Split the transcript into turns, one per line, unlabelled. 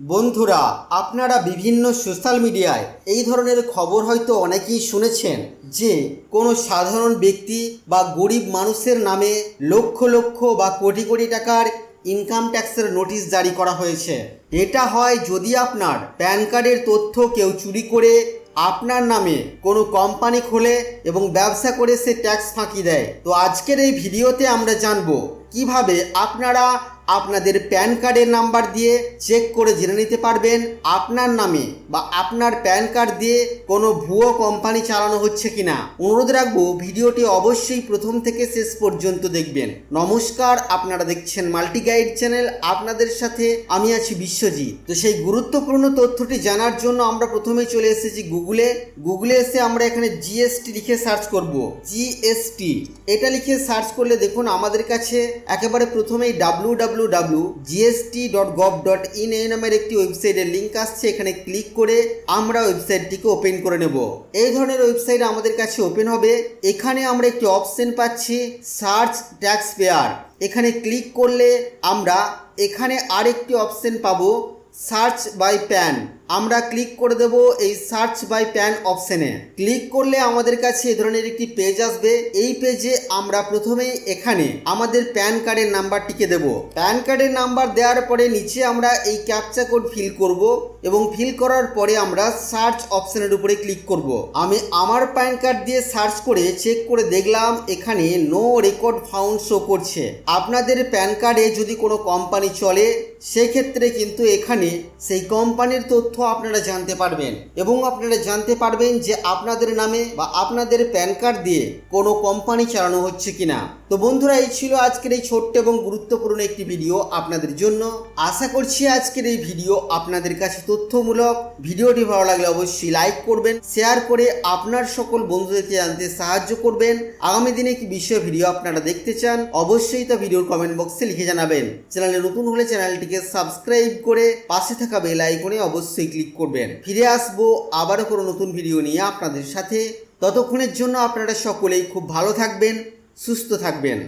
বন্ধুরা, আপনারা বিভিন্ন সোশ্যাল মিডিয়ায় এই ধরনের খবর হয়তো অনেকেই শুনেছেন যে কোনো সাধারণ ব্যক্তি বা গরিব মানুষের নামে লক্ষ লক্ষ বা কোটি কোটি টাকার ইনকাম ট্যাক্সের নোটিশ জারি করা হয়েছে। এটা হয় যদি আপনার প্যান কার্ডের তথ্য কেউ চুরি করে আপনার নামে কোনো কোম্পানি খোলে এবং ব্যবসা করে সে ট্যাক্স ফাঁকি দেয়। তো আজকের এই ভিডিওতে আমরা জানব কীভাবে আপনারা আপনাদের প্যান কার্ডের নাম্বার দিয়ে চেক করে জেনে নিতে পারবেন আপনার নামে বা আপনার প্যান কার্ড দিয়ে কোনো ভুয়ো কোম্পানি চালানো হচ্ছে কিনা। অনুরোধ রাখব, ভিডিওটি অবশ্যই প্রথম থেকে শেষ পর্যন্ত দেখবেন। নমস্কার, আপনারা দেখছেন মাল্টি গাইড চ্যানেল, আপনাদের সাথে আমি আছি বিশ্বজিৎ। তো সেই গুরুত্বপূর্ণ তথ্যটি জানার জন্য আমরা প্রথমে চলে এসেছি গুগলে। গুগলে এসে আমরা এখানে জিএসটি লিখে সার্চ করব। জিএসটি। এটা লিখে সার্চ করলে দেখুন আমাদের কাছে একেবারে প্রথমেই W GST dot gov dot in এই নামের একটি ওয়েবসাইটের লিঙ্ক আসছে, এখানে ক্লিক করে আমরা ওয়েবসাইটটিকে ওপেন করে নেব। এই ধরনের ওয়েবসাইট আমাদের কাছে ওপেন হবে। এখানে আমরা একটি অপশন পাচ্ছি সার্চ ট্যাক্স পেয়ার এখানে ক্লিক করলে আমরা এখানে আরেকটি অপশন পাবো সার্চ বাই প্যান। আমরা ক্লিক করে দেব এই সার্চ বাই প্যান অপশানে। ক্লিক করলে আমাদের কাছে এ ধরনের একটি পেজ আসবে। এই পেজে আমরা প্রথমেই এখানে আমাদের প্যান কার্ডের নাম্বারটিকে দেব। প্যান কার্ডের নাম্বার দেওয়ার পরে নিচে আমরা এই ক্যাপচা কোড ফিল করব এবং ফিল করার পরে আমরা সার্চ অপশানের উপরে ক্লিক করব। আমি আমার প্যান কার্ড দিয়ে সার্চ করে চেক করে দেখলাম এখানে নো রেকর্ড ফাউন্ড শো করছে। আপনাদের প্যান কার্ডে যদি কোনো কোম্পানি চলে সেক্ষেত্রে কিন্তু এখানে সেই কোম্পানির তথ্য আপনারা জানতে পারবেন এবং আপনারা জানতে পারবেন যে আপনাদের নামে বা আপনাদের প্যান কার্ড দিয়ে কোনো কোম্পানি চালানো হচ্ছে কিনা। তো বন্ধুরা, এই ছিল আজকের এই ছোট্ট এবং গুরুত্বপূর্ণ একটি ভিডিও আপনাদের জন্য। আশা করছি আজকের এই ভিডিও আপনাদের কাছে তথ্যমূলক। ভিডিওটি ভালো লাগলে অবশ্যই লাইক করবেন, শেয়ার করে আপনার সকল বন্ধুদেরকে জানতে সাহায্য করবেন। আগামী দিনে কি বিষয় ভিডিও আপনারা দেখতে চান, অবশ্যই তা ভিডিওর কমেন্ট বক্সে লিখে জানাবেন। চ্যানেলে নতুন হলে চ্যানেলটিকে সাবস্ক্রাইব করে পাশে থাকা বেল আইকনে অবশ্যই ক্লিক করবেন। ফিরে আসব আবারও কোনো নতুন ভিডিও নিয়ে আপনাদের সাথে। ততক্ষণের জন্য আপনারা সকলেই খুব ভালো থাকবেন, সুস্থ থাকবেন।